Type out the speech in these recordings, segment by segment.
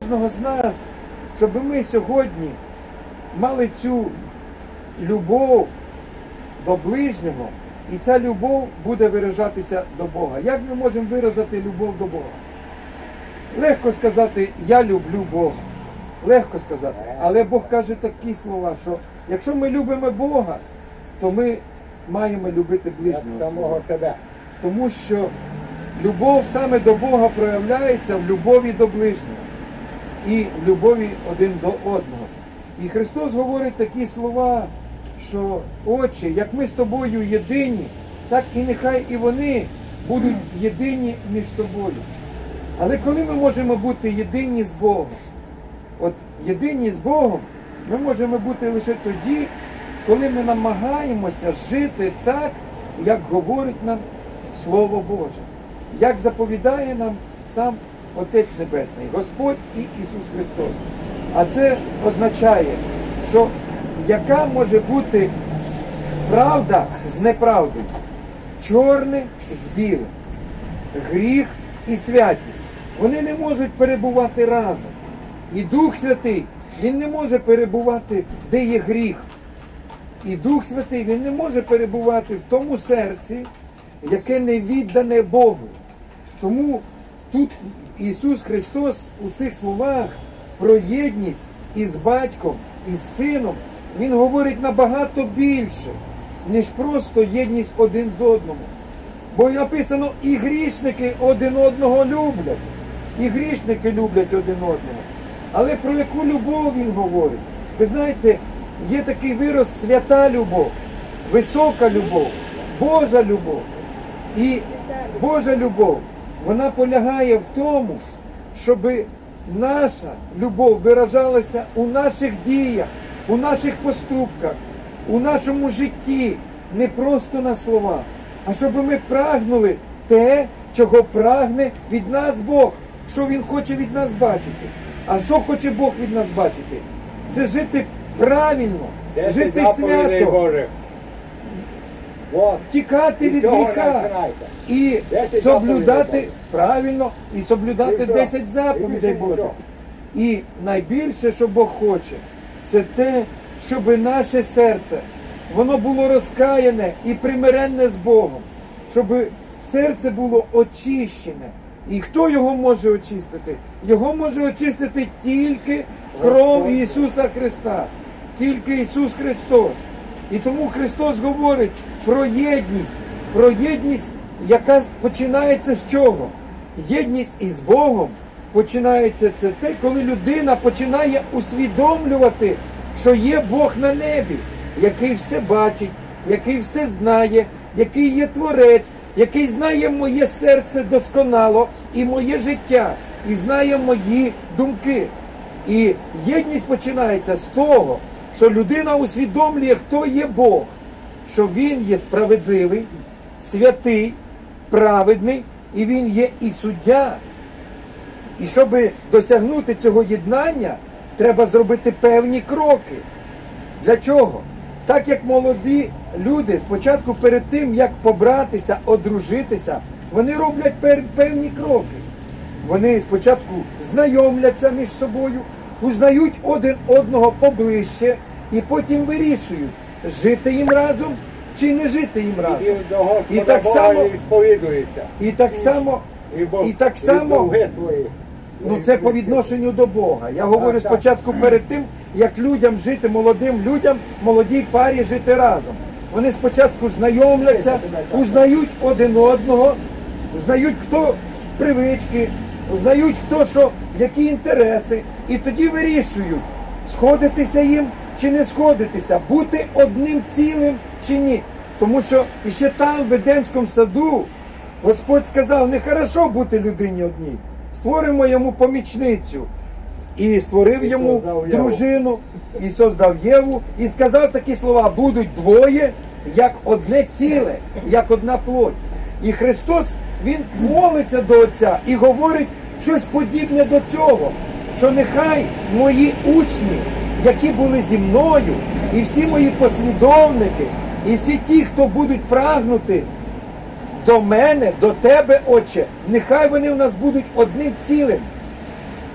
кожного з нас, щоб ми сьогодні мали цю любов до ближнього, і ця любов буде виражатися до Бога. Як ми можемо виразити любов до Бога? Легко сказати, я люблю Бога. Легко сказати. Але Бог каже такі слова, що якщо ми любимо Бога, то ми маємо любити ближнього. самого себе. Тому що любов саме до Бога проявляється в любові до ближнього і любові один до одного. І Христос говорить такі слова, що Отче, як ми з тобою єдині, так і нехай і вони будуть єдині між собою. Але коли ми можемо бути єдині з Богом, от єдині з Богом, ми можемо бути лише тоді, коли ми намагаємося жити так, як говорить нам Слово Боже, як заповідає нам сам Отець Небесний, Господь і Ісус Христос. А це означає, що яка може бути правда з неправдою, чорне з білим, гріх і святість. Вони не можуть перебувати разом. І Дух Святий, Він не може перебувати, де є гріх. І Дух Святий, Він не може перебувати в тому серці, яке не віддане Богу. Тому тут Ісус Христос у цих словах про єдність із батьком, із сином, Він говорить набагато більше, ніж просто єдність один з одному. Бо написано, і грішники один одного люблять. І грішники люблять один одного. Але про яку любов він говорить? Ви знаєте, є такий вираз свята любов, висока любов, Божа любов. І Божа любов, вона полягає в тому, щоб наша любов виражалася у наших діях, у наших поступках, у нашому житті, не просто на словах, а щоб ми прагнули те, чого прагне від нас Бог, що Він хоче від нас бачити. А що хоче Бог від нас бачити? Це жити правильно, жити свято, Втікати І від цього гріха. починайте. І Десять соблюдати заповідей правильно, і соблюдати все. 10 І заповідей більше Божих. нічого. І найбільше, що Бог хоче, це те, щоб наше серце воно було розкаяне і примиренне з Богом, щоб серце було очищене. І хто його може очистити? Його може очистити тільки кров Ісуса Христа, тільки Ісус Христос. І тому Христос говорить про єдність, про єдність, яка починається з чого? Єдність із Богом починається це те, коли людина починає усвідомлювати, що є Бог на небі, який все бачить, який все знає, який є творець, який знає моє серце досконало і моє життя, і знає мої думки. І єдність починається з того, що людина усвідомлює, хто є Бог, що Він є справедливий, святий, праведний, і Він є і суддя. І щоб досягнути цього єднання, треба зробити певні кроки. Для чого? Так як молоді люди спочатку перед тим, як побратися, одружитися, вони роблять певні кроки. Вони спочатку знайомляться між собою, узнають один одного поближче і потім вирішують, жити їм разом чи не жити їм разом. І так само- і так само, і так само. Ну це по відношенню до Бога. Я говорю спочатку перед тим, як людям жити, молодим людям, молодій парі жити разом. Вони спочатку знайомляться, узнають один одного, узнають, хто привички, узнають, хто що, які інтереси, і тоді вирішують, сходитися їм чи не сходитися, бути одним цілим чи ні. Тому що ще там, в Едемському саду, Господь сказав, не хорошо бути людині одній. Створимо йому помічницю. І створив І йому дружину, і создав Єву, і сказав такі слова: будуть двоє, як одне ціле, як одна плоть. І Христос Він молиться до Отця і говорить щось подібне до цього, що нехай мої учні, які були зі мною, і всі мої послідовники, і всі ті, хто будуть прагнути до мене, до тебе, Отче, нехай вони в нас будуть одним цілим.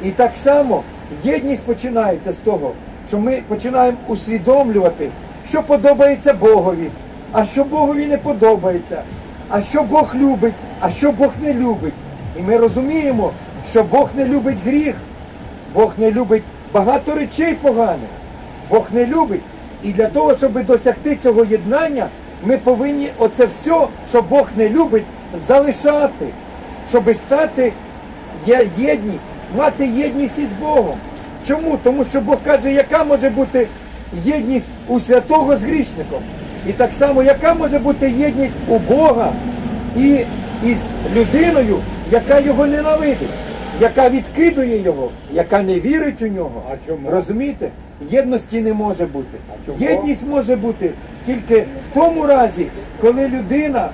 І так само єдність починається з того, що ми починаємо усвідомлювати, що подобається Богові, а що Богові не подобається, а що Бог любить, а що Бог не любить. І ми розуміємо, що Бог не любить гріх, Бог не любить багато речей поганих. Бог не любить. І для того, щоб досягти цього єднання, ми повинні оце все, що Бог не любить, залишати, щоб стати єдність, мати єдність із Богом. Чому? Тому що Бог каже, яка може бути єдність у святого з грішником. І так само, яка може бути єдність у Бога і із людиною, яка його ненавидить, яка відкидує його, яка не вірить у нього. А чому? Розумієте? Єдності не може бути. Єдність може бути тільки в тому разі, коли людина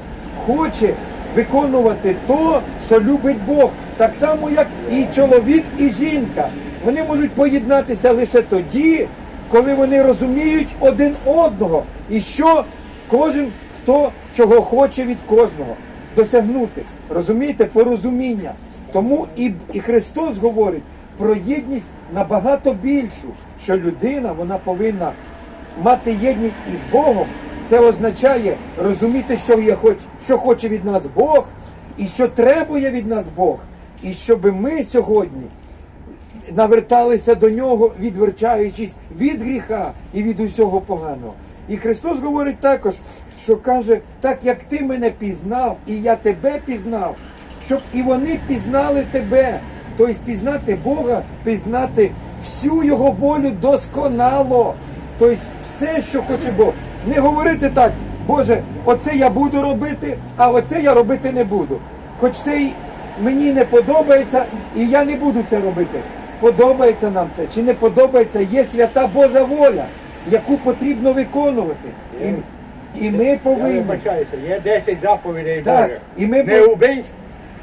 хоче виконувати то, що любить Бог. Так само, як і чоловік, і жінка. Вони можуть поєднатися лише тоді, коли вони розуміють один одного. І що кожен хто чого хоче від кожного досягнути. Розумієте, порозуміння. Тому і, і Христос говорить про єдність набагато більшу, що людина вона повинна мати єдність із Богом. Це означає розуміти, що, є, хоч, що хоче від нас Бог, і що требує від нас Бог. І щоб ми сьогодні наверталися до нього, відверчаючись від гріха і від усього поганого. І Христос говорить також, що каже, так як ти мене пізнав, і я тебе пізнав, щоб і вони пізнали тебе. Тобто пізнати Бога, пізнати всю Його волю досконало. Тобто все, що хоче Бог. Не говорити так, Боже, оце я буду робити, а оце я робити не буду. Хоч це й мені не подобається, і я не буду це робити. Подобається нам це чи не подобається, є свята Божа воля, яку потрібно виконувати. І, і ми Я повинні. вибачаюся, є 10 заповідей Так, Божих. і ми не убий,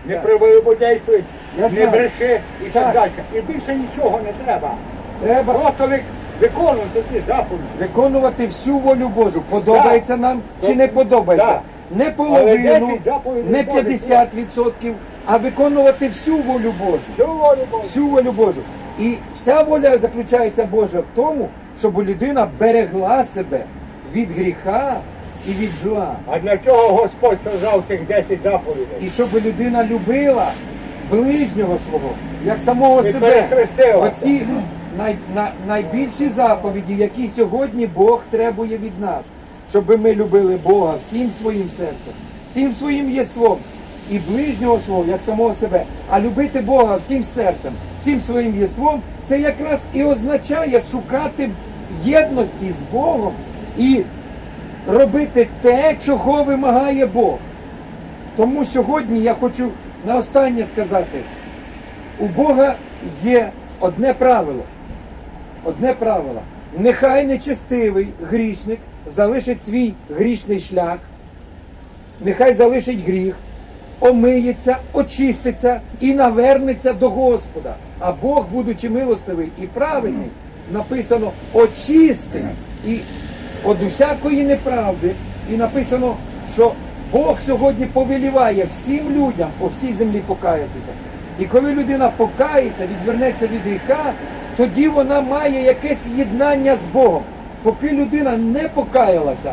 не Так. прелюбодействуй, Я не знаю. бреши і так, Так. далі. І більше нічого не треба. Треба Просто ви- виконуйте ці заповіді. виконувати всю волю Божу. Подобається нам чи не подобається. Не половину, 10 заповідей не Божих 50%, а виконувати всю волю Божу. Всю волю Божу. всю волю Божу. І вся воля заключається Божа в тому, щоб людина берегла себе від гріха і від зла. А для чого Господь сказав цих 10 заповідей? І щоб людина любила ближнього свого, як самого І себе. Оці най, на, найбільші заповіді, які сьогодні Бог требує від нас, щоб ми любили Бога всім своїм серцем, всім своїм єством і ближнього свого, як самого себе. А любити Бога всім серцем, всім своїм єством, це якраз і означає шукати єдності з Богом і робити те, чого вимагає Бог. Тому сьогодні я хочу на останнє сказати: у Бога є одне правило. Одне правило. Нехай нечестивий грішник залишить свій грішний шлях, нехай залишить гріх, омиється, очиститься і навернеться до Господа. А Бог, будучи милостивий і правильний, написано очистить і від усякої неправди. І написано, що Бог сьогодні повеліває всім людям по всій землі покаятися. І коли людина покається, відвернеться від гріха, тоді вона має якесь єднання з Богом. Поки людина не покаялася,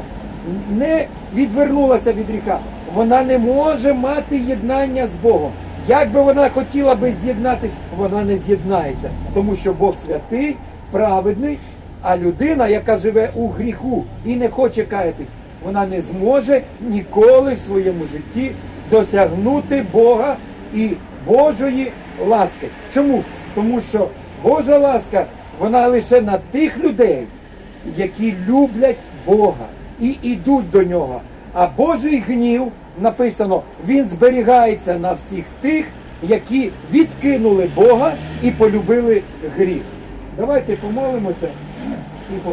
не відвернулася від гріха, вона не може мати єднання з Богом. Як би вона хотіла би з'єднатись, вона не з'єднається, тому що Бог святий, праведний, а людина, яка живе у гріху і не хоче каятись, вона не зможе ніколи в своєму житті досягнути Бога і Божої ласки. Чому? Тому що Божа ласка, вона лише на тих людей, які люблять Бога і йдуть до нього. А Божий гнів написано, він зберігається на всіх тих, які відкинули Бога і полюбили гріх. Давайте помолимося, Thank you.